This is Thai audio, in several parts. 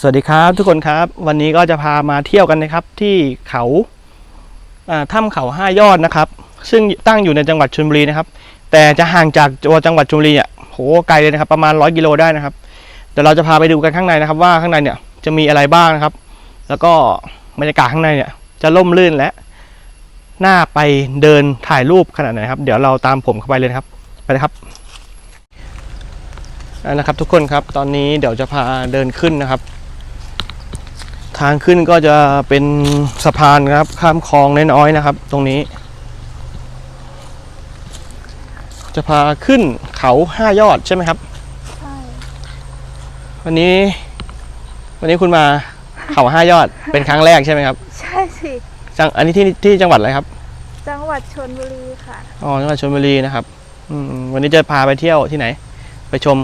สวัสดีครับทุกคนครับ วันนี้ก็จะพามาเที่ยวกันนะครับ ที่เขาถ้ำเขาห้ายอดนะครับ ซึ่งตั้งอยู่ในจังหวัดชลบุรีนะครับ แต่จะห่างจากตัวจังหวัดชลบุรีอะโหไกลเลยนะครับ ประมาณร้อยกิโลได้นะครับเดี๋ยวเราจะพาไปดูกันข้างในนะครับ ว่าข้างในเนี่ยจะมีอะไรบ้างนะครับ แล้วก็บรรยากาศข้างในเนี่ยจะล่มลื่นและน่าไปเดินถ่ายรูปขนาดไหนครับ เดี๋ยวเราตามผมเข้าไปเลยครับ ไปเลยครับเอาละครับทุกคนครับตอนนี้เดี๋ยวจะพาเดินขึ้นนะครับ ทางขึ้นก็จะเป็นสะพานครับ ข้ามคลองน้อยๆนะครับ ตรงนี้ จะพาขึ้นเขาห้ายอดใช่ไหมครับ ใช่ วันนี้ วันนี้คุณมาเขาห้ายอดเป็นครั้งแรกใช่ไหมครับ ใช่สิจังอันนี้ที่ที่จังหวัดอะไรครับ จังหวัดชนบุรีค่ะ อ๋อจังหวัดชลบุรีนะครับ อืมวันนี้จะพาไปเที่ยวที่ไหน ไปชม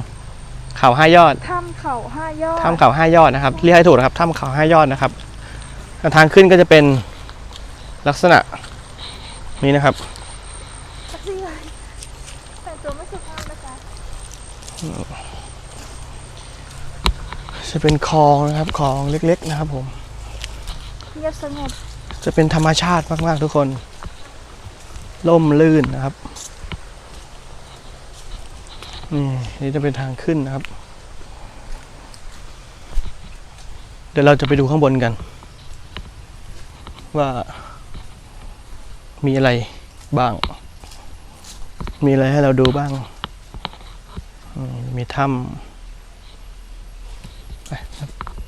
เขาห้ายอดถ้ำเขาห้ายอดถ้ำเขาห้ายอดนะครับเรียกให้ถูกนะครับถ้ำเขาห้ายอดนะครับทางขึ้นก็จะเป็นลักษณะนี้นะครับสักทีเลยแต่งตัวไม่สุภาพนะคะจะเป็นคลองนะครับคลองเล็ก ๆ นะครับผมเงียบสงบจะเป็นธรรมชาติมาก ๆ ทุกคน ล่มลื่นนะครับ นี่นี่จะเป็นทางขึ้นนะครับ เดี๋ยวเราจะไปดูข้างบนกัน ว่า มีอะไรบ้าง มีอะไรให้เราดูบ้างอืมมีถ้ำไป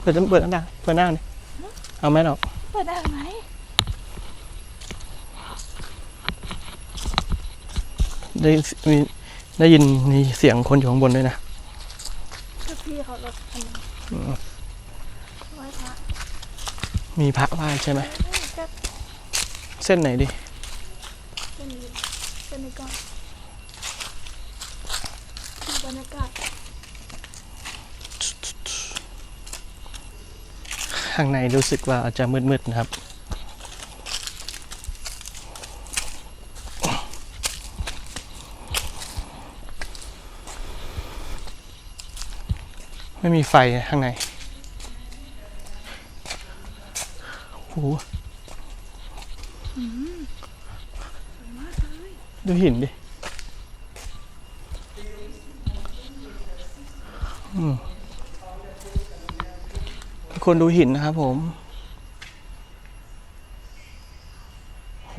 เปิดเปิดหน้าต่างเปิดหน้าดิเอาแม่หรอกเปิดได้ไหมได้มี ได้ยินมีเสียงคนอยู่ข้างบนด้วยนะคือพี่เขารถคันนี้ไหว้พระมีพระไหว้ใช่ไหม ก็เส้นไหนดิเป็นนี้เป็นนี้ก่อนดูบรรยากาศข้างในรู้สึกว่าจะมืดๆนะครับ ไม่มีไฟข้างในโอ้โหดูหินดิอืมทุกคนดูหินนะครับผม โห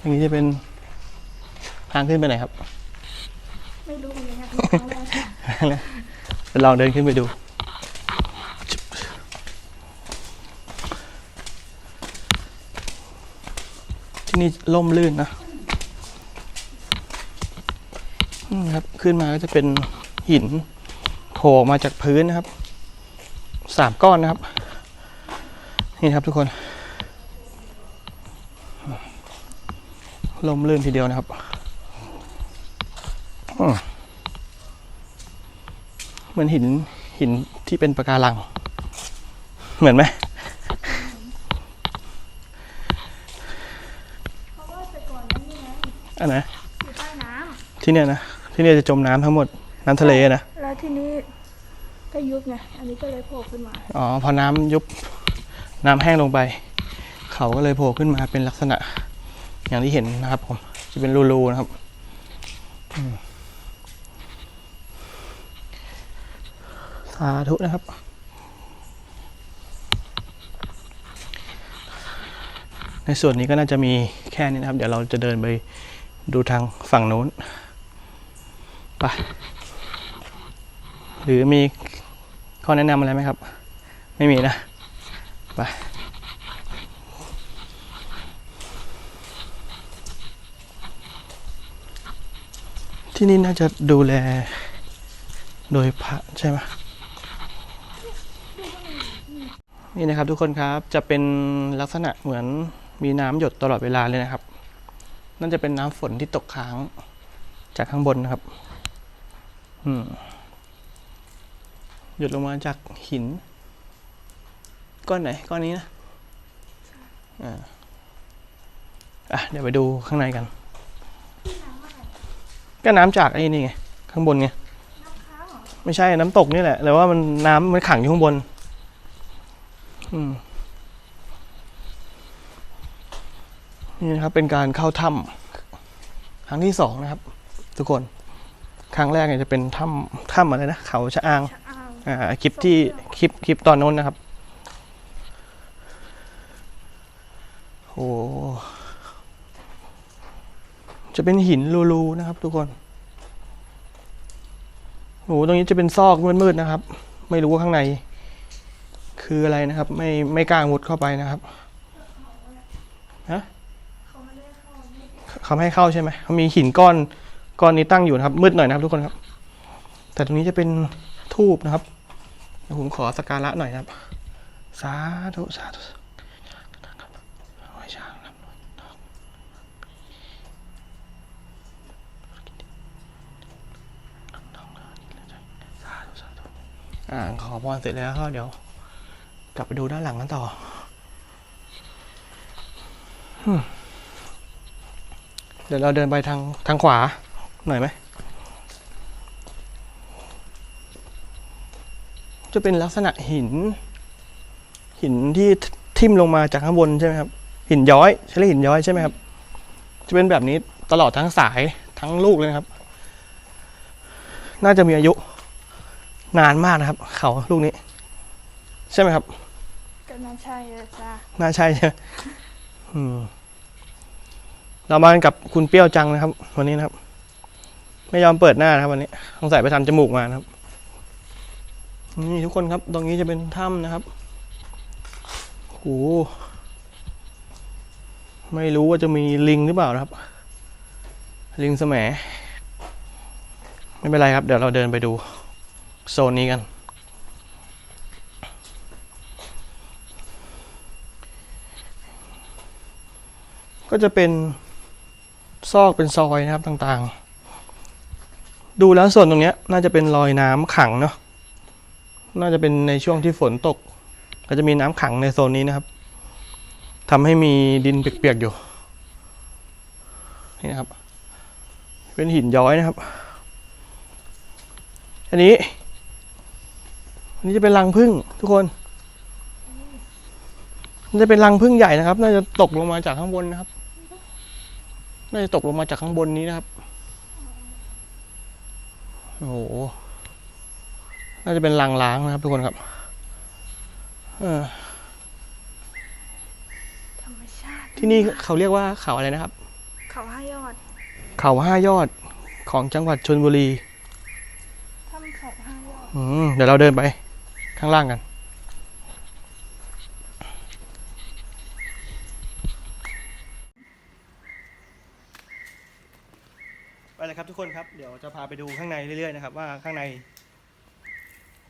อย่างนี้จะเป็นทางขึ้นไปไหนครับ ไม่รู้เหมือนกันค่ะครั้งแรกค่ะเดี๋ยวลองเดินขึ้นไปดู ที่นี่ล่มลื่นนะอืมครับ ขึ้นมาก็จะเป็นหินโผล่ออกมาจากพื้นนะครับ สามก้อนนะครับ นี่นะครับทุกคน ลมลื่นทีเดียวนะครับอืมเหมือนหินหินที่เป็นปะการัง เหมือนไหมเพราะว่าแต่ก่อนนั้นนี่ไงอันไหนอยู่ใต้น้ที่เนี่ยนะ ที่เนี่ยจะจมน้ำทั้งหมด น้ำทะเลนะำแล้วทีนี้ก็ยุบไง อันนี้ก็เลยโผล่ขึ้นมา อ๋อ พอน้ำยุบน้ำแห้งลงไป เขาก็เลยโผล่ขึ้นมาเป็นลักษณะ อย่างที่เห็นนะครับผมจะเป็นรูๆนะครับสาธุนะครับ ในส่วนนี้ก็น่าจะมีแค่นี้นะครับ เดี๋ยวเราจะเดินไปดูทางฝั่งโน้นไปหรือมีข้อแนะนำอะไรไหมครับ ไม่มีนะ ไป ที่นี่น่าจะดูแล โดยพระใช่ไหมนี่นะครับทุกคนครับจะเป็นลักษณะเหมือนมีน้ำหยดตลอดเวลาเลยนะครับนั่นจะเป็นน้ำฝนที่ตกค้างจากข้างบนนะครับอืหยดลงมาจากหิน ก้อนไหนก้อนนี้นะอ่าอะเดี๋ยวไปดูข้างในกัน ก็น้ำจากไอ้นี่ไงข้างบนไงน้ำค้างเหรอไม่ใช่น้ำตกนี่แหละแต่ว่ามันน้ำมันขังอยู่ข้างบน อืมนี่นะครับ เป็นการเข้าถ้ำครั้งที่สองนะครับ ทุกคน ครั้งแรกเนี่ยจะเป็นถ้ำถ้ำอะไรนะเขาชะอางชะอางอ่าคลิปที่คลิปคลิปตอนโน้นนะครับ โอ้ จะเป็นหินรูๆนะครับ ทุกคนโอ้ตรงนี้จะเป็นซอกมืดๆนะครับ ไม่รู้ว่าข้างใน คืออะไรนะครับ ไม่ไม่กล้ามุดเข้าไปนะครับเขาไม่ได้เขาไม่ให้เข้าใช่ไหมเขามีหินก้อนก้อนนี้ตั้งอยู่นะครับ มืดหน่อยนะครับ ทุกคนครับ แต่ตรงนี้จะเป็นทูบนะครับผมขอสกการะหน่อยนะครับ สาธุสาธุไหว้ช้างนะครับสาธุสาธุ อ่าขอพรเสร็จแล้วก็เดี๋ยว กลับไปดูด้านหลังกันต่อเดี๋ยวเราเดินไปทางทางขวาหน่อยไหม จะเป็นลักษณะหิน หินที่ทิ่มลงมาจากข้างบนใช่ไหมครับ หินย้อย ใช่เรียกหินย้อยใช่ไหมครับ จะเป็นแบบนี้ตลอดทั้งสายทั้งลูกเลยนะครับ น่าจะมีอายุ นานมากนะครับ เขาลูกนี้ ใช่ไหมครับก็น่าใช่เลยจ้าน่าใช่ใช่ไหมอืมเรามากันกับคุณเปรี้ยวจังนะครับ วันนี้นะครับ ไม่ยอมเปิดหน้านะครับ วันนี้สงสัยไปทำจมูกมานะครับ นี่ทุกคนครับ ตรงนี้จะเป็นถ้ำนะครับโอ้โหไม่รู้ว่าจะมีลิงหรือเปล่านะครับ ลิงแสมไม่เป็นไรครับ เดี๋ยวเราเดินไปดู โซนนี้กัน ก็จะเป็นซอกเป็นซอยนะครับต่างๆ ดูแล้วส่วนตรงนี้น่าจะเป็นรอยน้ำขังเนาะน่าจะเป็นในช่วงที่ฝนตก ก็จะมีน้ำขังในโซนนี้นะครับทำให้มีดินเปียกๆอยู่นี่นะครับ เป็นหินย้อยนะครับ อันนี้ อันนี้จะเป็นรังผึ้งทุกคนมันจะเป็นรังผึ้งใหญ่นะครับ น่าจะตกลงมาจากข้างบนนะครับ น่าจะตกลงมาจากข้างบนนี้นะครับ โอ้โห น่าจะเป็นรังล้างนะครับ ทุกคนครับ เออธรรมชาติที่นี่เขาเรียกว่าเขาอะไรนะครับ เขาห้ายอด เขาห้ายอดของจังหวัดชนบุรีถ้ำเขาห้ายอด อืมเดี๋ยวเราเดินไป ข้างล่างกัน ไปเลยครับทุกคนครับ เดี๋ยวจะพาไปดูข้างในเรื่อยๆนะครับ ว่าข้างใน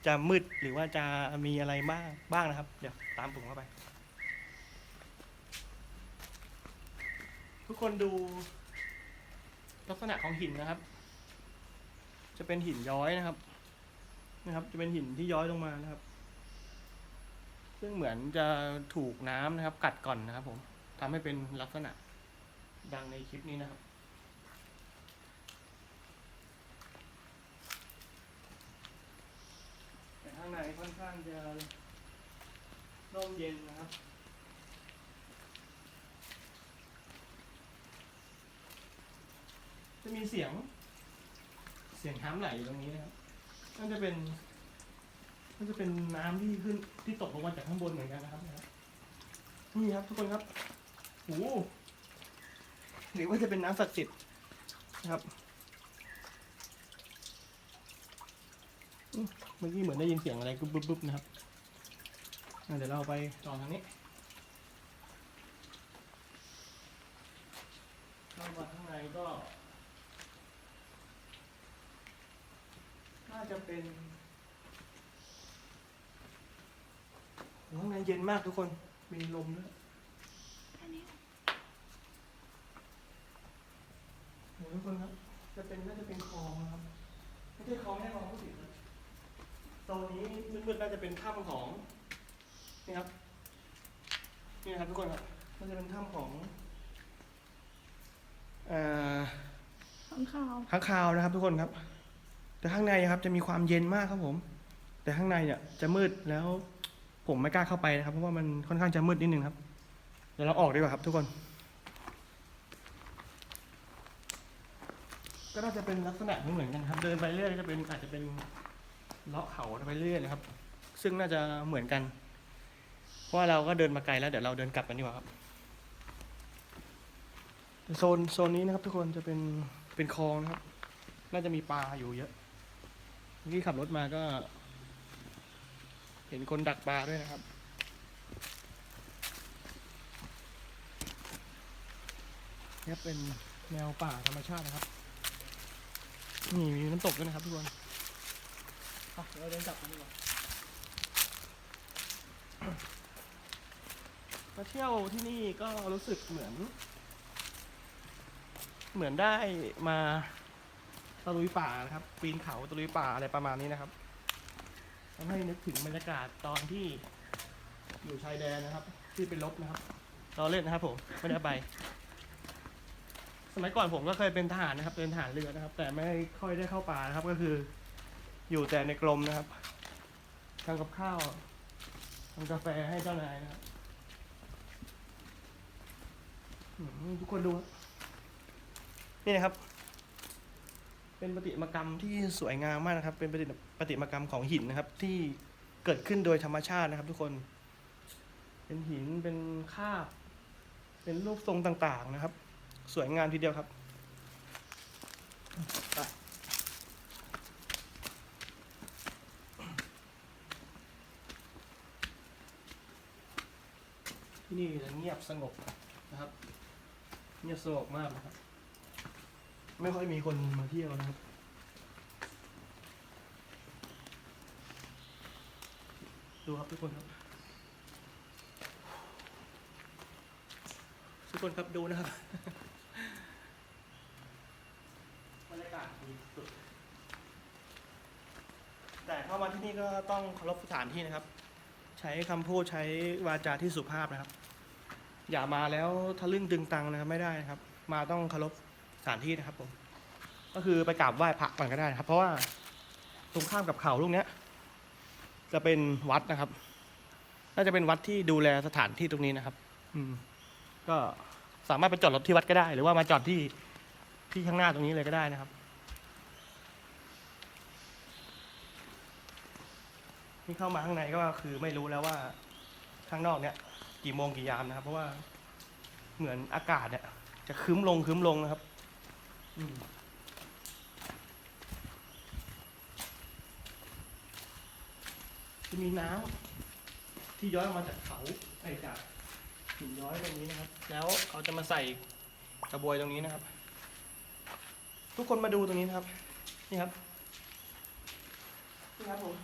จะมืดหรือว่าจะมีอะไรบ้างบ้างนะครับ เดี๋ยวตามผมเข้าไป ทุกคนดูลักษณะของหินนะครับ จะเป็นหินย้อยนะครับ นะครับ จะเป็นหินที่ย้อยลงมานะครับ ซึ่งเหมือนจะถูกน้ำนะครับ กัดก่อนนะครับ ผมทำให้เป็นลักษณะดังในคลิปนี้นะครับแต่ข้างในค่อนข้างจะร่มเย็นนะครับจะมีเสียง เสียงน้ำไหลอยู่ตรงนี้นะครับ น่าจะเป็นน่าจะเป็นน้ำที่ขึ้นที่ตกลงมาจากข้างบนเหมือนกันนะครับนะครับนี่ครับทุกคนครับโอ้โหหรือว่าจะเป็นน้ำศักดิ์สิทธิ์นะครับอื้อเมื่อกี้เหมือนได้ยินเสียงอะไรกึบๆๆนะครับอะเดี๋ยวเราไปต่อทางนี้ เข้ามาข้างในก็ น่า จะเป็นโอ้ข้างในเย็นมากทุกคน มีลมด้วยอันนี้โอ้ทุกคนครับ จะเป็นน่าจะเป็นคลองนะครับ ไม่ใช่คลองแน่นอนผู้ผิดนะโซนนี้มืดๆน่าจะเป็นถ้ำของนี่ครับ นี่นะครับทุกคนครับน่าจะเป็นถ้ำของอ่าข้างข่าวข้างคาวนะครับทุกคนครับ แต่ข้างในครับจะมีความเย็นมากครับผม แต่ข้างในเนี่ยจะมืดแล้ว ผมไม่กล้าเข้าไปนะครับ เพราะว่ามันค่อนข้างจะมืดนิดนึงครับ เดี๋ยวเราออกดีกว่าครับ ทุกคน ก็น่าจะเป็นลักษณะเหมือนกันครับ เดินไปเรื่อยจะเป็นอาจจะเป็นเลาะเขาไปเรื่อยนะครับ ซึ่งน่าจะเหมือนกัน เพราะว่าเราก็เดินมาไกลแล้วเดี๋ยวเราเดินกลับกันดีกว่าครับโซนโซนนี้นะครับทุกคนจะเป็นเป็นคลองนะครับ น่าจะมีปลาอยู่เยอะ เมื่อกี้ขับรถมาก็ เห็นคนดักปลาด้วยนะครับ นี่เป็นแนวป่าธรรมชาตินะครับ นี่มีน้ำตกด้วยนะครับทุกคนเดี๋ยวเราเดินกลับกันดีกว่ามาเที่ยวที่นี่ก็รู้สึกเหมือน เหมือนได้มา ลุยป่านะครับ ปีนเขาตะลุยป่าอะไรประมาณนี้นะครับทำให้นึกถึงบรรยากาศตอนที่อยู่ชายแดนนะครับ ที่เป็นลบนะครับเราเล่นนะครับผมไม่ได้ไป สมัยก่อนผมก็เคยเป็นทหารนะครับ เป็นทหารเรือนะครับ แต่ไม่ค่อยได้เข้าป่านะครับ ก็คือ อยู่แต่ในกรมนะครับทำกับข้าวทำกาแฟให้เจ้านายนะครับทุกคนดู นี่นะครับ เป็นประติมากรรมที่สวยงามมากนะครับ เป็นประติประติมากรรมของหินนะครับ ที่เกิดขึ้นโดยธรรมชาตินะครับ ทุกคน เป็นหินเป็นคาบ เป็นรูปทรงต่างๆนะครับ สวยงามทีเดียวครับที่นี่จะเงียบสงบนะครับ เงียบสงบมากนะครับ ไม่ค่อยมีคนมาเที่ยวนะครับ ดูครับทุกคนครับ ทุกคนครับดูนะครับบรรยากาศดีสุด แต่เข้ามาที่นี่ก็ต้องเคารพสถานที่นะครับ ใช้คำพูดใช้วาจาที่สุภาพนะครับ อย่ามาแล้วทะลึ่งตึงตังนะครับไม่ได้นะครับ มาต้องเคารพ สถานที่นะครับผม ก็คือไปกราบไหว้พระก่อนก็ได้นะครับ เพราะว่าตรงข้ามกับเขาลูกเนี้ย จะเป็นวัดนะครับ น่าจะเป็นวัดที่ดูแลสถานที่ตรงนี้นะครับ อืม ก็สามารถไปจอดรถที่วัดก็ได้ หรือว่ามาจอดที่ที่ข้างหน้าตรงนี้เลยก็ได้นะครับ นี่เข้ามาข้างในก็คือไม่รู้แล้วว่าข้างนอกเนี่ย กี่โมงกี่ยามนะครับ เพราะว่าเหมือนอากาศเนี่ยจะครึ้มลงครึ้มลงนะครับ จะมีน้ำที่ย้อยออกมาจากเขาไอ้จากหินย้อยตรงนี้นะครับ แล้วเขาจะมาใส่กระบวยตรงนี้นะครับ ทุกคนมาดูตรงนี้นะครับ นี่ครับนี่ครับผม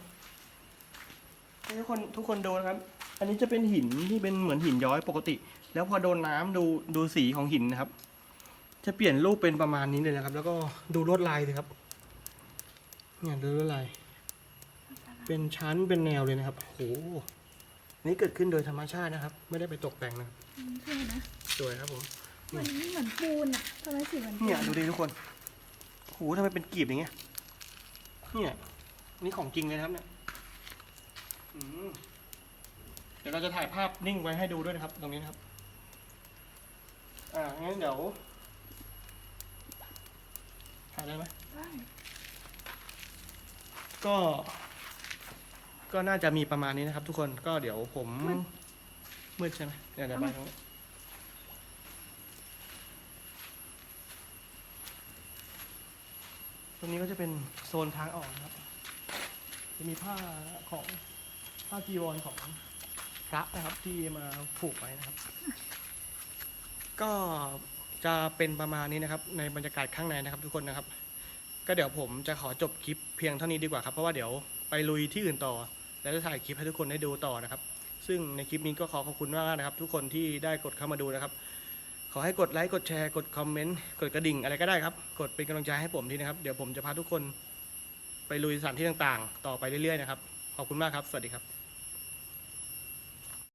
ให้ทุกคนทุกคนดูนะครับ อันนี้จะเป็นหินที่เป็นเหมือนหินย้อยปกติ แล้วพอโดนน้ำดูดูสีของหินนะครับ จะเปลี่ยนรูปเป็นประมาณนี้เลยนะครับ แล้วก็ดูลวดลายเลยครับเนี่ยดูลวดลาย เป็นชั้นเป็นแนวเลยนะครับโอ้โหนี่เกิดขึ้นโดยธรรมชาตินะครับ ไม่ได้ไปตกแต่งนะครับอืมใช่นะสวยครับผมเหมือนเหมือนปูนอะทำไมสีเหมือนปูเนี่ยดูดิทุกคนโหทำไมเป็นกีบอย่างเงี้ย เนี่ยนี่ของจริงเลยนะครับเนี่ยอืมเดี๋ยวเราจะถ่ายภาพนิ่งไว้ให้ดูด้วยนะครับ ตรงนี้นะครับ อ่างั้นเดี๋ยว ถ่ายได้ไหมได้ก็ ก็น่าจะมีประมาณนี้นะครับ ทุกคนก็เดี๋ยวผมมืดใช่ไหมเดี๋ยวเดี๋ยวไปตรงนี้ตรงนี้ก็จะเป็นโซนทางออกนะครับ จะมีผ้าของผ้าจีวรของพระนะครับที่มาผูกไว้นะครับ ก็ จะเป็นประมาณนี้นะครับ ในบรรยากาศข้างในนะครับ ทุกคนนะครับ ก็เดี๋ยวผมจะขอจบคลิปเพียงเท่านี้ดีกว่าครับ เพราะว่าเดี๋ยวไปลุยที่อื่นต่อ แล้วจะถ่ายคลิปให้ทุกคนได้ดูต่อนะครับ ซึ่งในคลิปนี้ก็ขอขอบคุณมากนะครับ ทุกคนที่ได้กดเข้ามาดูนะครับ ขอให้กดไลค์กดแชร์กดคอมเมนต์กดกระดิ่งอะไรก็ได้ครับ กดเป็นกำลังใจให้ผมทีนะครับเดี๋ยวผมจะพาทุกคนไปลุยสถานที่ต่างๆ ต่อไปเรื่อยๆนะครับขอบคุณมากครับ สวัสดีครับ